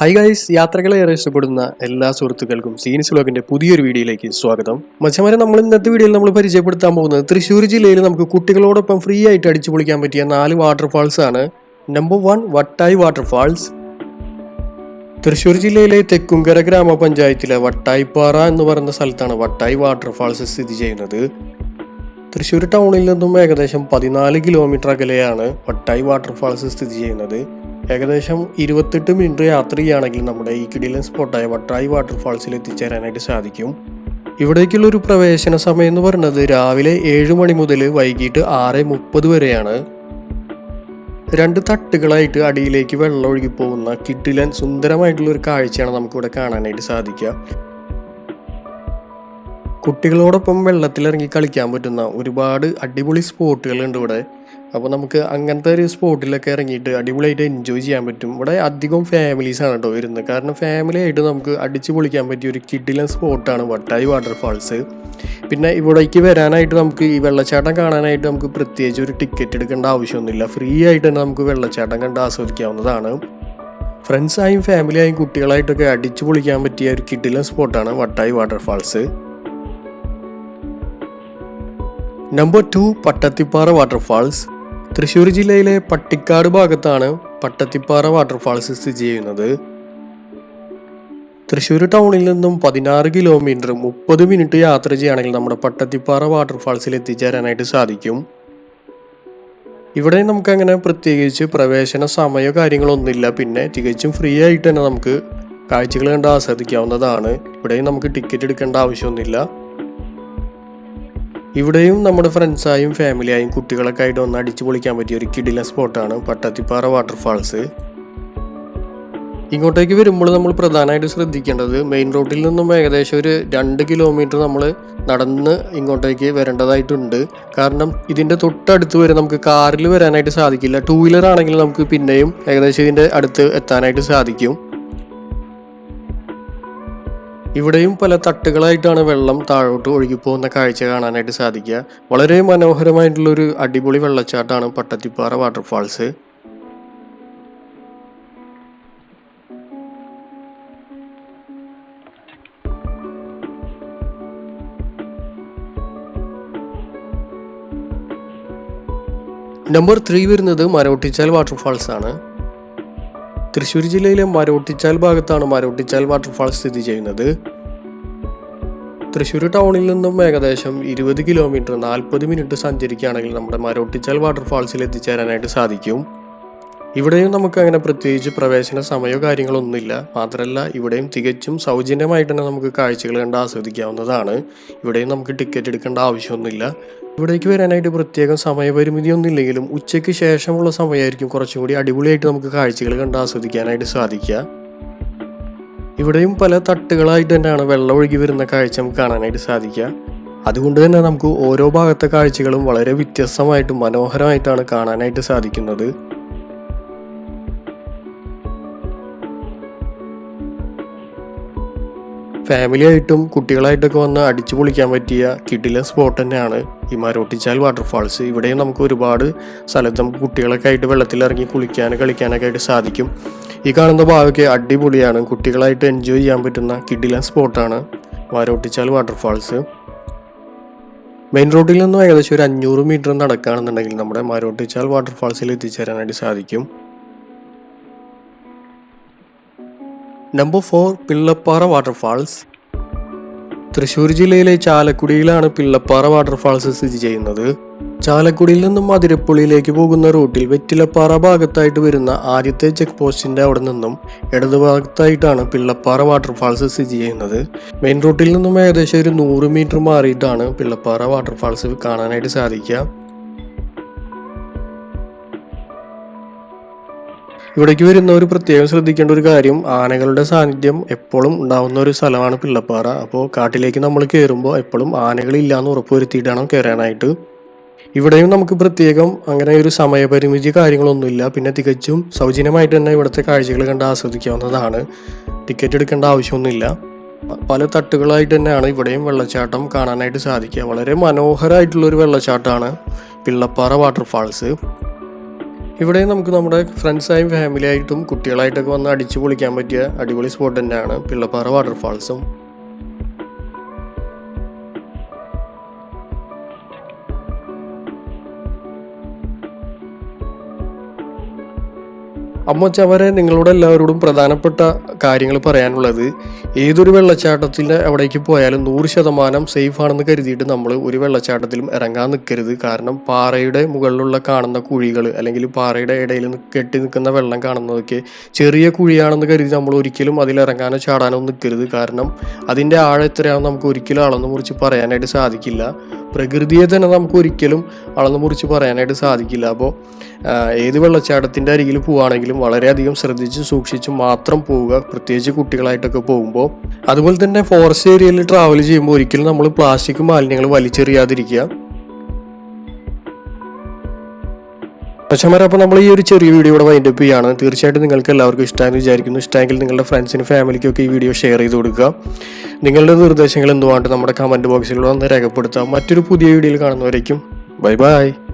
High guys യാത്രകളെ ഏറെ ഇഷ്ടപ്പെടുന്ന എല്ലാ സുഹൃത്തുക്കൾക്കും സീനിസ് വ്ലോഗിന്റെ പുതിയൊരു വീഡിയോയിലേക്ക് സ്വാഗതം. മച്ചമാരെ നമ്മൾ ഇന്നത്തെ വീഡിയോയിൽ നമ്മൾ പരിചയപ്പെടുത്താൻ പോകുന്നത് തൃശ്ശൂർ ജില്ലയിൽ നമുക്ക് കുട്ടികളോടൊപ്പം ഫ്രീ ആയിട്ട് അടിച്ചു പൊളിക്കാൻ പറ്റിയ നാല് വാട്ടർഫാൾസ് ആണ്. Number one Vattayi waterfalls Thrissur ജില്ലയിലെ തെക്കുംകര ഗ്രാമപഞ്ചായത്തിലെ വട്ടായിപ്പാറ എന്ന് പറയുന്ന സ്ഥലത്താണ് വട്ടായി വാട്ടർഫാൾസ് സ്ഥിതി ചെയ്യുന്നത്. തൃശ്ശൂർ ടൗണിൽ നിന്നും ഏകദേശം പതിനാല് കിലോമീറ്റർ അകലെയാണ് വട്ടായി വാട്ടർഫാൾസ് സ്ഥിതി ചെയ്യുന്നത്. ഏകദേശം ഇരുപത്തെട്ട് മിനിറ്റ് യാത്ര ചെയ്യുകയാണെങ്കിൽ നമ്മുടെ ഈ കിടിലൻ സ്പോട്ടായ വട്ടായി വാട്ടർഫാൾസിൽ എത്തിച്ചേരാനായിട്ട് സാധിക്കും. ഇവിടേക്കുള്ള ഒരു പ്രവേശന സമയം എന്ന് പറയുന്നത് രാവിലെ ഏഴ് മണി മുതൽ വൈകിട്ട് ആറ് മുപ്പത് വരെയാണ്. രണ്ട് തട്ടുകളായിട്ട് അടിയിലേക്ക് വെള്ളം ഒഴുകി പോകുന്ന കിട്ടിലൻ സുന്ദരമായിട്ടുള്ള ഒരു കാഴ്ചയാണ് നമുക്കിവിടെ കാണാനായിട്ട് സാധിക്കുക. കുട്ടികളോടൊപ്പം വെള്ളത്തിലിറങ്ങി കളിക്കാൻ പറ്റുന്ന ഒരുപാട് അടിപൊളി സ്പോട്ടുകളുണ്ട് ഇവിടെ. അപ്പോൾ നമുക്ക് അങ്ങനത്തെ ഒരു സ്പോട്ടിലൊക്കെ ഇറങ്ങിയിട്ട് അടിപൊളിയായിട്ട് എൻജോയ് ചെയ്യാൻ പറ്റും. ഇവിടെ അധികം ഫാമിലീസാണ് കേട്ടോ വരുന്നത്. കാരണം ഫാമിലി ആയിട്ട് നമുക്ക് അടിച്ചു പൊളിക്കാൻ പറ്റിയ ഒരു കിഡിലൻ സ്പോട്ടാണ് വട്ടായി വാട്ടർഫാൾസ് പിന്നെ ഇവിടേക്ക് വരാനായിട്ട് നമുക്ക് ഈ വെള്ളച്ചാട്ടം കാണാനായിട്ട് നമുക്ക് പ്രത്യേകിച്ച് ഒരു ടിക്കറ്റ് എടുക്കേണ്ട ആവശ്യമൊന്നുമില്ല. ഫ്രീ ആയിട്ട് തന്നെ നമുക്ക് വെള്ളച്ചാട്ടം കണ്ട് ആസ്വദിക്കാവുന്നതാണ്. ഫ്രണ്ട്സായും ഫാമിലിയായും കുട്ടികളായിട്ടൊക്കെ അടിച്ചു പൊളിക്കാൻ പറ്റിയ ഒരു കിഡിലൻ സ്പോട്ടാണ് Vattayi waterfalls number two Pattathipara waterfalls Thrissur ജില്ലയിലെ പട്ടിക്കാട് ഭാഗത്താണ് പട്ടത്തിപ്പാറ വാട്ടർഫാൾസ് സ്ഥിതി ചെയ്യുന്നത്. തൃശ്ശൂർ ടൗണിൽ നിന്നും പതിനാറ് കിലോമീറ്റർ മുപ്പത് മിനിറ്റ് യാത്ര ചെയ്യുകയാണെങ്കിൽ നമ്മുടെ പട്ടത്തിപ്പാറ വാട്ടർഫാൾസിൽ എത്തിച്ചേരാനായിട്ട് സാധിക്കും. ഇവിടെ നമുക്ക് അങ്ങനെ പ്രത്യേകിച്ച് പ്രവേശന സമയോ കാര്യങ്ങളൊന്നുമില്ല പിന്നെ തികച്ചും ഫ്രീ ആയിട്ട് തന്നെ നമുക്ക് കാഴ്ചകൾ കണ്ട് ആസ്വദിക്കാവുന്നതാണ്. ഇവിടെയും നമുക്ക് ടിക്കറ്റ് എടുക്കേണ്ട ആവശ്യമൊന്നുമില്ല. ഇവിടെയും നമ്മുടെ ഫ്രണ്ട്സായും ഫാമിലിയായും കുട്ടികളൊക്കെ ആയിട്ട് ഒന്ന് അടിച്ചു പൊളിക്കാൻ പറ്റിയ ഒരു കിടിലൻ സ്പോട്ടാണ് പട്ടത്തിപ്പാറ വാട്ടർഫാൾസ് ഇങ്ങോട്ടേക്ക് വരുമ്പോൾ നമ്മൾ പ്രധാനമായിട്ട് ശ്രദ്ധിക്കേണ്ടത് മെയിൻ റോഡിൽ നിന്നും ഏകദേശം ഒരു രണ്ട് കിലോമീറ്റർ നമ്മൾ നടന്ന് ഇങ്ങോട്ടേക്ക് വരേണ്ടതായിട്ടുണ്ട്. കാരണം ഇതിന്റെ തൊട്ടടുത്ത് വരെ നമുക്ക് കാറിൽ വരാനായിട്ട് സാധിക്കില്ല. ടൂ വീലർ ആണെങ്കിൽ നമുക്ക് പിന്നെയും ഏകദേശം ഇതിന്റെ അടുത്ത് എത്താനായിട്ട് സാധിക്കും. ഇവിടെയും പല തട്ടുകളായിട്ടാണ് വെള്ളം താഴോട്ട് ഒഴുകിപ്പോകുന്ന കാഴ്ച കാണാനായിട്ട് സാധിക്കുക. വളരെ മനോഹരമായിട്ടുള്ളൊരു അടിപൊളി വെള്ളച്ചാട്ടമാണ് പട്ടത്തിപ്പാറ വാട്ടർഫാൾസ്. നമ്പർ ത്രീ വരുന്നത് മരോട്ടിച്ചാൽ വാട്ടർഫാൾസ് ആണ് തൃശ്ശൂർ ജില്ലയിലെ മരോട്ടിച്ചാൽ ഭാഗത്താണ് മരോട്ടിച്ചാൽ വാട്ടർഫാൾ സ്ഥിതി ചെയ്യുന്നത്. തൃശ്ശൂർ ടൗണിൽ നിന്നും ഏകദേശം ഇരുപത് കിലോമീറ്റർ നാൽപ്പത് മിനിറ്റ് സഞ്ചരിക്കുകയാണെങ്കിൽ നമ്മുടെ മരോട്ടിച്ചാൽ വാട്ടർഫാൾസിൽ എത്തിച്ചേരാനായിട്ട് സാധിക്കും. ഇവിടെയും നമുക്ക് അങ്ങനെ പ്രത്യേകിച്ച് പ്രവേശന സമയമോ കാര്യങ്ങളൊന്നുമില്ല മാത്രമല്ല ഇവിടെയും തികച്ചും സൗജന്യമായിട്ട് തന്നെ നമുക്ക് കാഴ്ചകൾ കണ്ട് ആസ്വദിക്കാവുന്നതാണ്. ഇവിടെയും നമുക്ക് ടിക്കറ്റ് എടുക്കേണ്ട ആവശ്യമൊന്നുമില്ല. ഇവിടേക്ക് വരാനായിട്ട് പ്രത്യേകം സമയപരിമിതിയൊന്നും ഇല്ലെങ്കിലും ഉച്ചയ്ക്ക് ശേഷമുള്ള സമയമായിരിക്കും കുറച്ചും കൂടി അടിപൊളിയായിട്ട് നമുക്ക് കാഴ്ചകൾ കണ്ട് ആസ്വദിക്കാനായിട്ട് സാധിക്കുക. ഇവിടെയും പല തട്ടുകളായിട്ട് തന്നെയാണ് വെള്ളം ഒഴുകി വരുന്ന കാഴ്ച നമുക്ക് കാണാനായിട്ട് സാധിക്കുക. അതുകൊണ്ട് തന്നെ നമുക്ക് ഓരോ ഭാഗത്തെ കാഴ്ചകളും വളരെ വ്യത്യസ്തമായിട്ടും മനോഹരമായിട്ടാണ് കാണാനായിട്ട് സാധിക്കുന്നത്. ഫാമിലി ആയിട്ടും കുട്ടികളായിട്ടൊക്കെ വന്ന് അടിച്ചു പൊളിക്കാൻ പറ്റിയ കിടിലൻ സ്പോട്ട് തന്നെയാണ് ഈ മരോട്ടിച്ചാൽ വാട്ടർഫാൾസ് ഇവിടെയും നമുക്ക് ഒരുപാട് സ്ഥലത്ത് നമുക്ക് കുട്ടികളൊക്കെ ആയിട്ട് വെള്ളത്തിലിറങ്ങി കുളിക്കാൻ കളിക്കാനൊക്കെ ആയിട്ട് സാധിക്കും. ഈ കാണുന്ന ഭാഗമൊക്കെ അടിപൊളിയാണ്. കുട്ടികളായിട്ട് എൻജോയ് ചെയ്യാൻ പറ്റുന്ന കിടിലൻ സ്പോട്ടാണ് മരോട്ടിച്ചാൽ വാട്ടർഫാൾസ് മെയിൻ റോഡിൽ നിന്നും ഏകദേശം ഒരു അഞ്ഞൂറ് മീറ്റർ നടക്കുകയാണെന്നുണ്ടെങ്കിൽ നമ്മുടെ മരോട്ടിച്ചാൽ വാട്ടർഫാൾസിൽ എത്തിച്ചേരാനായിട്ട് സാധിക്കും. Number four Pillappara waterfalls Thrissur ജില്ലയിലെ ചാലക്കുടിയിലാണ് പിള്ളപ്പാറ വാട്ടർഫാൾസ് സ്ഥിതി ചെയ്യുന്നത്. ചാലക്കുടിയിൽ നിന്നും മതിരപ്പുള്ളിയിലേക്ക് പോകുന്ന റൂട്ടിൽ വെറ്റിലപ്പാറ ഭാഗത്തായിട്ട് വരുന്ന ആദ്യത്തെ ചെക്ക് പോസ്റ്റിന്റെ അവിടെ നിന്നും ഇടതുഭാഗത്തായിട്ടാണ് പിള്ളപ്പാറ വാട്ടർഫാൾസ് സ്ഥിതി ചെയ്യുന്നത്. മെയിൻ റൂട്ടിൽ നിന്നും ഏകദേശം ഒരു നൂറ് മീറ്റർ മാറിയിട്ടാണ് പിള്ളപ്പാറ വാട്ടർഫാൾസ് കാണാനായിട്ട് സാധിക്കുക. ഇവിടേക്ക് വരുന്നവർ പ്രത്യേകം ശ്രദ്ധിക്കേണ്ട ഒരു കാര്യം ആനകളുടെ സാന്നിധ്യം എപ്പോഴും ഉണ്ടാവുന്ന ഒരു സ്ഥലമാണ് പിള്ളപ്പാറ. അപ്പോൾ കാട്ടിലേക്ക് നമ്മൾ കയറുമ്പോൾ എപ്പോഴും ആനകളില്ല എന്ന് ഉറപ്പുവരുത്തിയിട്ടാണ് കയറാനായിട്ട് ഇവിടെയും നമുക്ക് പ്രത്യേകം അങ്ങനെ ഒരു സമയപരിമിതി കാര്യങ്ങളൊന്നുമില്ല. പിന്നെ തികച്ചും സൗജന്യമായിട്ട് തന്നെ ഇവിടുത്തെ കാഴ്ചകൾ കണ്ട് ആസ്വദിക്കാവുന്നതാണ്. ടിക്കറ്റ് എടുക്കേണ്ട ആവശ്യമൊന്നുമില്ല. പല തട്ടുകളായിട്ട് തന്നെയാണ് ഇവിടെയും വെള്ളച്ചാട്ടം കാണാനായിട്ട് സാധിക്കുക. വളരെ മനോഹരമായിട്ടുള്ളൊരു വെള്ളച്ചാട്ടമാണ് പിള്ളപ്പാറ വാട്ടർഫാൾസ്. ഇവിടെ നമുക്ക് നമ്മുടെ ഫ്രണ്ട്സായും ഫാമിലിയായിട്ടും കുട്ടികളായിട്ടൊക്കെ വന്ന് അടിച്ചു പൊളിക്കാൻ പറ്റിയ അടിപൊളി സ്പോട്ട് തന്നെയാണ് പിള്ളപ്പാറ വാട്ടർഫാൾസും അമ്മച്ചവരെ നിങ്ങളോട് എല്ലാവരോടും പ്രധാനപ്പെട്ട കാര്യങ്ങൾ പറയാനുള്ളത് ഏതൊരു വെള്ളച്ചാട്ടത്തിന്റെ അവിടേക്ക് പോയാലും നൂറ് ശതമാനം സേഫ് ആണെന്ന് കരുതിയിട്ട് നമ്മൾ ഒരു വെള്ളച്ചാട്ടത്തിലും ഇറങ്ങാൻ നിൽക്കരുത്. കാരണം പാറയുടെ മുകളിലുള്ള കാണുന്ന കുഴികൾ അല്ലെങ്കിൽ പാറയുടെ ഇടയിൽ കെട്ടി നിൽക്കുന്ന വെള്ളം കാണുന്നതൊക്കെ ചെറിയ കുഴിയാണെന്ന് കരുതി നമ്മൾ ഒരിക്കലും അതിൽ ഇറങ്ങാനോ ചാടാനോ നിൽക്കരുത്. കാരണം അതിന്റെ ആഴം എത്രയാണെന്ന് നമുക്ക് ഒരിക്കലും അളന്നു മുറിച്ച് പറയാനായിട്ട് സാധിക്കില്ല. പ്രകൃതിയെ തന്നെ നമുക്ക് ഒരിക്കലും അളന്നു മുറിച്ച് പറയാനായിട്ട് സാധിക്കില്ല. അപ്പോൾ ഏത് വെള്ളച്ചാട്ടത്തിന്റെ അരികിൽ പോവുകയാണെങ്കിലും വളരെയധികം ശ്രദ്ധിച്ച് സൂക്ഷിച്ച് മാത്രം പോവുക പ്രത്യേകിച്ച് കുട്ടികളായിട്ടൊക്കെ പോകുമ്പോൾ. അതുപോലെ തന്നെ ഫോറസ്റ്റ് ഏരിയയിൽ ട്രാവൽ ചെയ്യുമ്പോൾ ഒരിക്കലും നമ്മൾ പ്ലാസ്റ്റിക് മാലിന്യങ്ങൾ വലിച്ചെറിയാതിരിക്കുക. പക്ഷേ അപ്പോൾ നമ്മൾ ഈ ഒരു ചെറിയ വീഡിയോ ഇവിടെ വൈൻഡ് അപ്പ് ചെയ്യാണ്. തീർച്ചയായിട്ടും നിങ്ങൾക്ക് എല്ലാവർക്കും ഇഷ്ടമാണെന്ന് വിചാരിക്കുന്നു. ഇഷ്ടമെങ്കിൽ നിങ്ങളുടെ ഫ്രണ്ട്സിനും ഫാമിലിക്കും ഒക്കെ ഈ വീഡിയോ ഷെയർ ചെയ്ത് കൊടുക്കുക. നിങ്ങളുടെ നിർദ്ദേശങ്ങൾ എന്തുവാണ്ട് നമ്മുടെ കമന്റ് ബോക്സിലൂടെ ഒന്ന് രേഖപ്പെടുത്താം. മറ്റൊരു പുതിയ വീഡിയോയിൽ കാണുന്നവരേക്കും ബൈ ബൈ